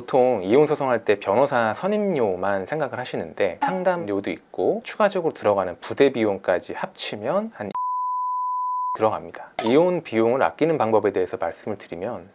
보통 이혼 소송할 때 변호사 선임료만 생각을 하시는데 상담료도 있고 추가적으로 들어가는 부대 비용까지 합치면 한 들어갑니다. 이혼 비용을 아끼는 방법에 대해서 말씀을 드리면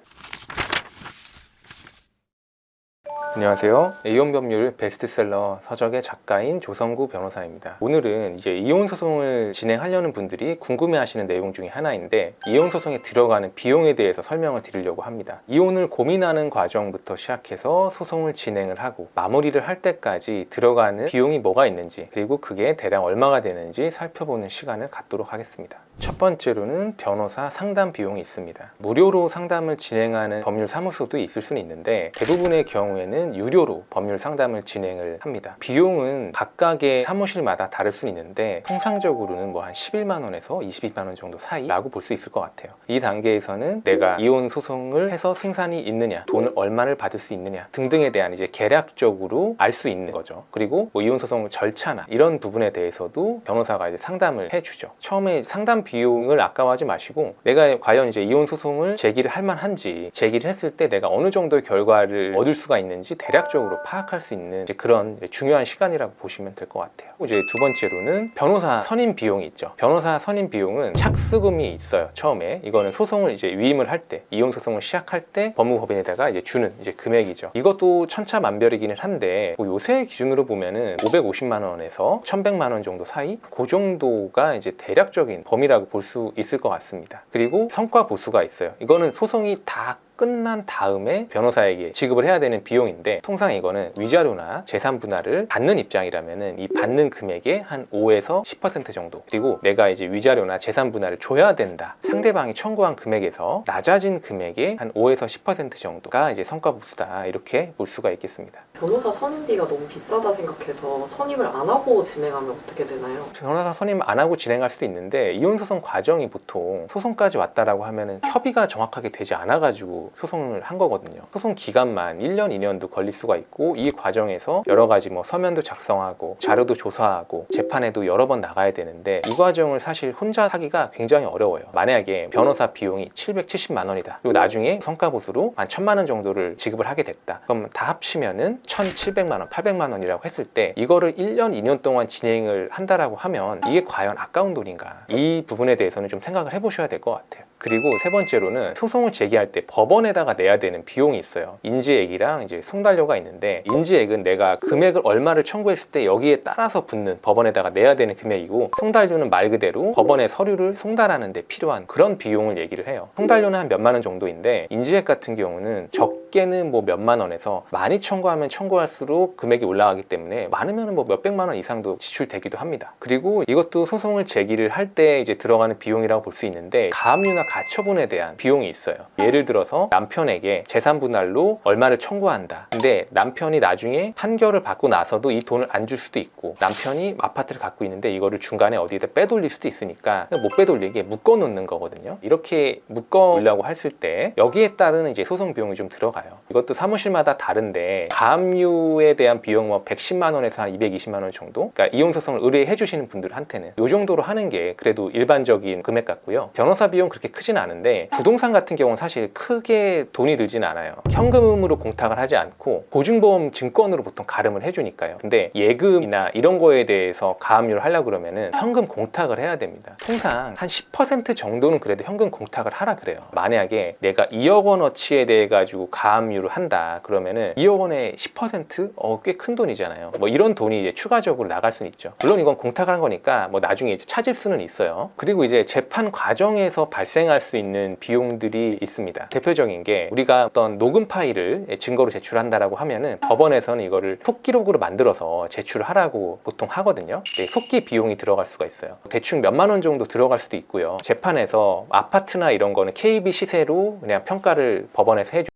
안녕하세요. 이혼 법률 베스트셀러 서적의 작가인 조성구 변호사입니다. 오늘은 이제 이혼 소송을 진행하려는 분들이 궁금해하시는 내용 중에 하나인데 이혼 소송에 들어가는 비용에 대해서 설명을 드리려고 합니다. 이혼을 고민하는 과정부터 시작해서 소송을 진행을 하고 마무리를 할 때까지 들어가는 비용이 뭐가 있는지 그리고 그게 대략 얼마가 되는지 살펴보는 시간을 갖도록 하겠습니다. 첫 번째로는 변호사 상담 비용이 있습니다. 무료로 상담을 진행하는 법률 사무소도 있을 수는 있는데 대부분의 경우에는 유료로 법률 상담을 진행을 합니다. 비용은 각각의 사무실마다 다를 수는 있는데 통상적으로는 뭐 한 11만 원에서 22만 원 정도 사이라고 볼 수 있을 것 같아요. 이 단계에서는 내가 이혼 소송을 해서 생산이 있느냐, 돈을 얼마를 받을 수 있느냐 등등에 대한 이제 계략적으로 알 수 있는 거죠. 그리고 뭐 이혼 소송 절차나 이런 부분에 대해서도 변호사가 이제 상담을 해주죠. 처음에 상담 비용을 아까워하지 마시고 내가 과연 이제 이혼 소송을 제기를 할 만한지 제기를 했을 때 내가 어느 정도의 결과를 얻을 수가 있는지 대략적으로 파악할 수 있는 그런 중요한 시간이라고 보시면 될 것 같아요. 이제 두 번째로는 변호사 선임 비용이 있죠. 변호사 선임 비용은 착수금이 있어요. 처음에 이거는 소송을 이제 위임을 할 때 이혼 소송을 시작할 때 법무법인에다가 이제 주는 이제 금액이죠. 이것도 천차만별이기는 한데 뭐 요새 기준으로 보면은 550만 원에서 1,100만 원 정도 사이 그 정도가 이제 대략적인 범위라고 볼 수 있을 것 같습니다. 그리고 성과 보수가 있어요. 이거는 소송이 다 끝난 다음에 변호사에게 지급을 해야 되는 비용인데 통상 이거는 위자료나 재산 분할을 받는 입장이라면은 이 받는 금액의 한 5에서 10% 정도 그리고 내가 이제 위자료나 재산 분할을 줘야 된다 상대방이 청구한 금액에서 낮아진 금액의 한 5에서 10% 정도가 이제 성과 보수다 이렇게 볼 수가 있겠습니다. 변호사 선임비가 너무 비싸다 생각해서 선임을 안 하고 진행하면 어떻게 되나요? 변호사 선임 안 하고 진행할 수도 있는데 이혼 소송 과정이 보통 소송까지 왔다라고 하면은 협의가 정확하게 되지 않아 가지고 소송을 한 거거든요. 소송 기간만 1년, 2년도 걸릴 수가 있고 이 과정에서 여러 가지 뭐 서면도 작성하고 자료도 조사하고 재판에도 여러 번 나가야 되는데 이 과정을 사실 혼자 하기가 굉장히 어려워요. 만약에 변호사 비용이 770만 원이다. 그리고 나중에 성과 보수로 한 1000만 원 정도를 지급을 하게 됐다. 그럼 다 합치면은 1,700만 원, 800만 원이라고 했을 때 이거를 1년, 2년 동안 진행을 한다라고 하면 이게 과연 아까운 돈인가? 이 부분에 대해서는 좀 생각을 해 보셔야 될 것 같아요. 그리고 세 번째로는 소송을 제기할 때 법원에다가 내야 되는 비용이 있어요. 인지액이랑 이제 송달료가 있는데 인지액은 내가 금액을 얼마를 청구했을 때 여기에 따라서 붙는 법원에다가 내야 되는 금액이고 송달료는 말 그대로 법원의 서류를 송달하는 데 필요한 그런 비용을 얘기를 해요. 송달료는 한 몇만 원 정도인데 인지액 같은 경우는 적게는 뭐 몇만 원에서 많이 청구하면 청구할수록 금액이 올라가기 때문에 많으면 뭐 몇백만 원 이상도 지출되기도 합니다. 그리고 이것도 소송을 제기를 할 때 이제 들어가는 비용이라고 볼 수 있는데 가압류나 가처분에 대한 비용이 있어요. 예를 들어서 남편에게 재산 분할로 얼마를 청구한다. 근데 남편이 나중에 판결을 받고 나서도 이 돈을 안 줄 수도 있고 남편이 아파트를 갖고 있는데 이거를 중간에 어디다 빼돌릴 수도 있으니까 못 빼돌리게 묶어 놓는 거거든요. 이렇게 묶어 놓으려고 했을 때 여기에 따른 이제 소송 비용이 좀 들어가요. 이것도 사무실마다 다른데 가압류에 대한 비용 뭐 110만 원에서 한 220만 원 정도. 그러니까 이혼 소송을 의뢰해 주시는 분들한테는 이 정도로 하는 게 그래도 일반적인 금액 같고요. 변호사 비용 그렇게 크진 않은데 부동산 같은 경우는 사실 크게 돈이 들진 않아요. 현금으로 공탁을 하지 않고 보증보험 증권으로 보통 가름을 해주니까요. 근데 예금이나 이런 거에 대해서 가압류를 하려고 그러면은 현금 공탁을 해야 됩니다. 통상 한 10% 정도는 그래도 현금 공탁을 하라 그래요. 만약에 내가 2억 원어치에 대해 가지고 가압류를 한다 그러면은 2억 원에 10% 어, 꽤 큰 돈이잖아요. 뭐 이런 돈이 이제 추가적으로 나갈 수는 있죠. 물론 이건 공탁을 한 거니까 뭐 나중에 이제 찾을 수는 있어요. 그리고 이제 재판 과정에서 발생할 수 있는 비용들이 있습니다. 대표적인 게 우리가 어떤 녹음 파일을 증거로 제출한다라고 하면은 법원에서는 이거를 속기록으로 만들어서 제출하라고 보통 하거든요. 네, 속기 비용이 들어갈 수가 있어요. 대충 몇만 원 정도 들어갈 수도 있고요. 재판에서 아파트나 이런 거는 KB 시세로 그냥 평가를 법원에서 해주.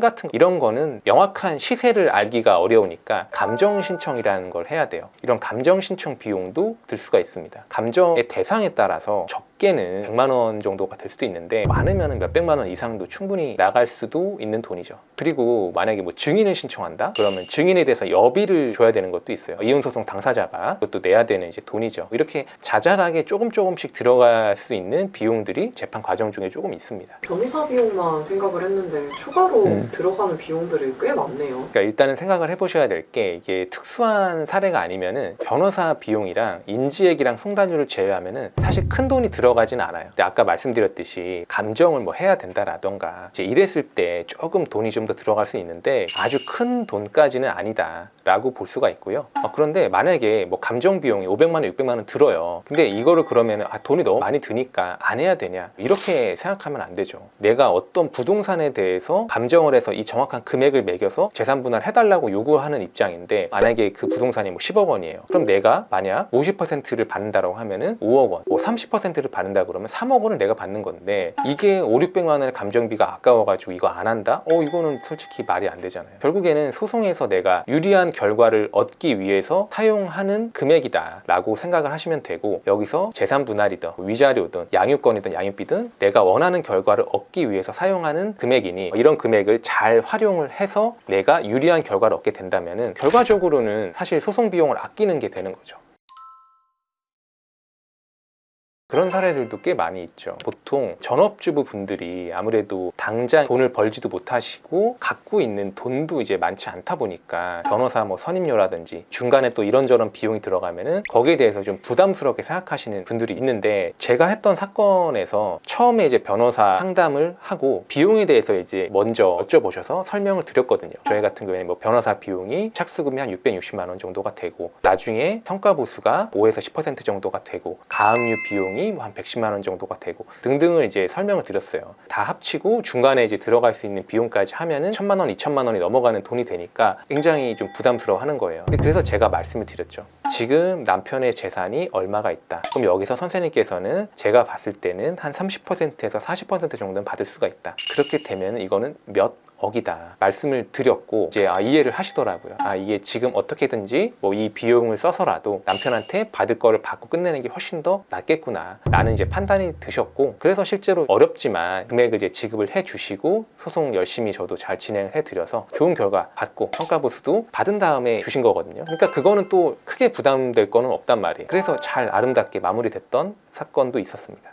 같은 이런 거는 명확한 시세를 알기가 어려우니까 감정 신청이라는 걸 해야 돼요. 이런 감정 신청 비용도 들 수가 있습니다. 감정의 대상에 따라서 적게 적게는 100만 원 정도가 될 수도 있는데 많으면 몇백만 원 이상도 충분히 나갈 수도 있는 돈이죠. 그리고 만약에 뭐 증인을 신청한다? 그러면 증인에 대해서 여비를 줘야 되는 것도 있어요. 이혼소송 당사자가 그것도 내야 되는 이제 돈이죠. 이렇게 자잘하게 조금 조금씩 들어갈 수 있는 비용들이 재판 과정 중에 조금 있습니다. 변호사 비용만 생각을 했는데 추가로 음. 들어가는 비용들이 꽤 많네요. 그러니까 일단은 생각을 해보셔야 될 게 이게 특수한 사례가 아니면은 변호사 비용이랑 인지액이랑 송달료를 제외하면은 사실 큰 돈이 들어 가지는 않아요. 근데 아까 말씀드렸듯이 감정을 뭐 해야 된다라던가 이제 이랬을 때 조금 돈이 좀 더 들어갈 수 있는데 아주 큰 돈까지는 아니다 라고 볼 수가 있고요. 어, 그런데 만약에 뭐 감정 비용이 500만 원, 600만 원 들어요. 근데 이거를 그러면은 아, 돈이 너무 많이 드니까 안 해야 되냐 이렇게 생각하면 안 되죠. 내가 어떤 부동산에 대해서 감정을 해서 이 정확한 금액을 매겨서 재산 분할 해달라고 요구하는 입장인데 만약에 그 부동산이 뭐 10억 원이에요. 그럼 내가 만약 50%를 받는다라고 하면은 5억 원, 뭐 30%를 받 는다 그러면 3억 원을 내가 받는 건데 이게 5, 600만 원의 감정비가 아까워가지고 이거 안 한다? 어 이거는 솔직히 말이 안 되잖아요. 결국에는 소송에서 내가 유리한 결과를 얻기 위해서 사용하는 금액이다 라고 생각을 하시면 되고 여기서 재산 분할이든 위자료든 양육권이든 양육비든 내가 원하는 결과를 얻기 위해서 사용하는 금액이니 이런 금액을 잘 활용을 해서 내가 유리한 결과를 얻게 된다면은 결과적으로는 사실 소송 비용을 아끼는 게 되는 거죠. 그런 사례들도 꽤 많이 있죠. 보통 전업주부 분들이 아무래도 당장 돈을 벌지도 못하시고 갖고 있는 돈도 이제 많지 않다 보니까 변호사 뭐 선임료라든지 중간에 또 이런저런 비용이 들어가면은 거기에 대해서 좀 부담스럽게 생각하시는 분들이 있는데 제가 했던 사건에서 처음에 이제 변호사 상담을 하고 비용에 대해서 이제 먼저 여쭤보셔서 설명을 드렸거든요. 저희 같은 경우에는 뭐 변호사 비용이 착수금이 한 660만 원 정도가 되고 나중에 성과 보수가 5에서 10% 정도가 되고 가압류 비용이 뭐한 110만 원 정도가 되고 등등을 이제 설명을 드렸어요. 다 합치고 중간에 이제 들어갈 수 있는 비용까지 하면은 1천만 원, 2천만 원이 넘어가는 돈이 되니까 굉장히 좀 부담스러워 하는 거예요. 그래서 제가 말씀을 드렸죠. 지금 남편의 재산이 얼마가 있다. 그럼 여기서 선생님께서는 제가 봤을 때는 한 30%에서 40% 정도는 받을 수가 있다. 그렇게 되면 이거는 몇 억이다 말씀을 드렸고 이제 아, 이해를 하시더라고요. 아 이게 지금 어떻게든지 뭐 이 비용을 써서라도 남편한테 받을 거를 받고 끝내는 게 훨씬 더 낫겠구나 라는 이제 판단이 드셨고 그래서 실제로 어렵지만 금액을 이제 지급을 해 주시고 소송 열심히 저도 잘 진행을 해 드려서 좋은 결과 받고 성과 보수도 받은 다음에 주신 거거든요. 그러니까 그거는 또 크게 부담될 거는 없단 말이에요. 그래서 잘 아름답게 마무리됐던 사건도 있었습니다.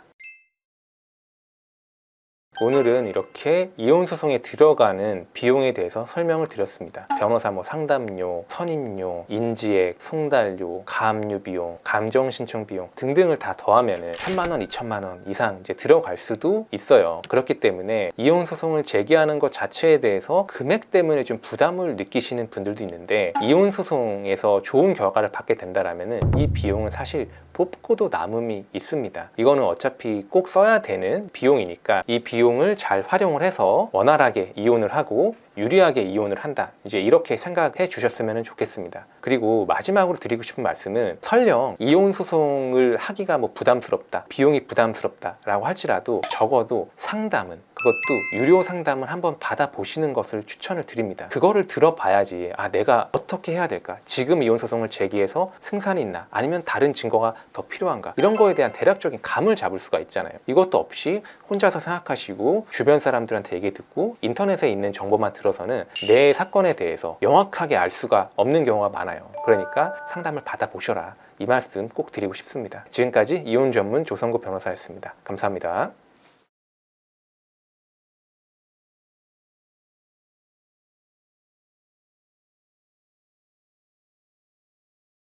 오늘은 이렇게 이혼 소송에 들어가는 비용에 대해서 설명을 드렸습니다. 변호사 뭐 상담료, 선임료, 인지액, 송달료, 가압류 비용, 감정 신청 비용 등등을 다 더하면은 3만 원, 2천만 원 이상 이제 들어갈 수도 있어요. 그렇기 때문에 이혼 소송을 제기하는 것 자체에 대해서 금액 때문에 좀 부담을 느끼시는 분들도 있는데 이혼 소송에서 좋은 결과를 받게 된다라면은 이 비용은 사실 뽑고도 남음이 있습니다. 이거는 어차피 꼭 써야 되는 비용이니까 이 비용을 잘 활용을 해서 원활하게 이혼을 하고 유리하게 이혼을 한다. 이제 이렇게 생각해 주셨으면 좋겠습니다. 그리고 마지막으로 드리고 싶은 말씀은 설령 이혼 소송을 하기가 뭐 부담스럽다, 비용이 부담스럽다 라고 할지라도 적어도 상담은 그것도 유료 상담을 한번 받아보시는 것을 추천을 드립니다. 그거를 들어봐야지 아 내가 어떻게 해야 될까? 지금 이혼 소송을 제기해서 승산이 있나? 아니면 다른 증거가 더 필요한가? 이런 거에 대한 대략적인 감을 잡을 수가 있잖아요. 이것도 없이 혼자서 생각하시고 주변 사람들한테 얘기 듣고 인터넷에 있는 정보만 들어서는 내 사건에 대해서 명확하게 알 수가 없는 경우가 많아요. 그러니까 상담을 받아보셔라. 이 말씀 꼭 드리고 싶습니다. 지금까지 이혼 전문 조성구 변호사였습니다. 감사합니다.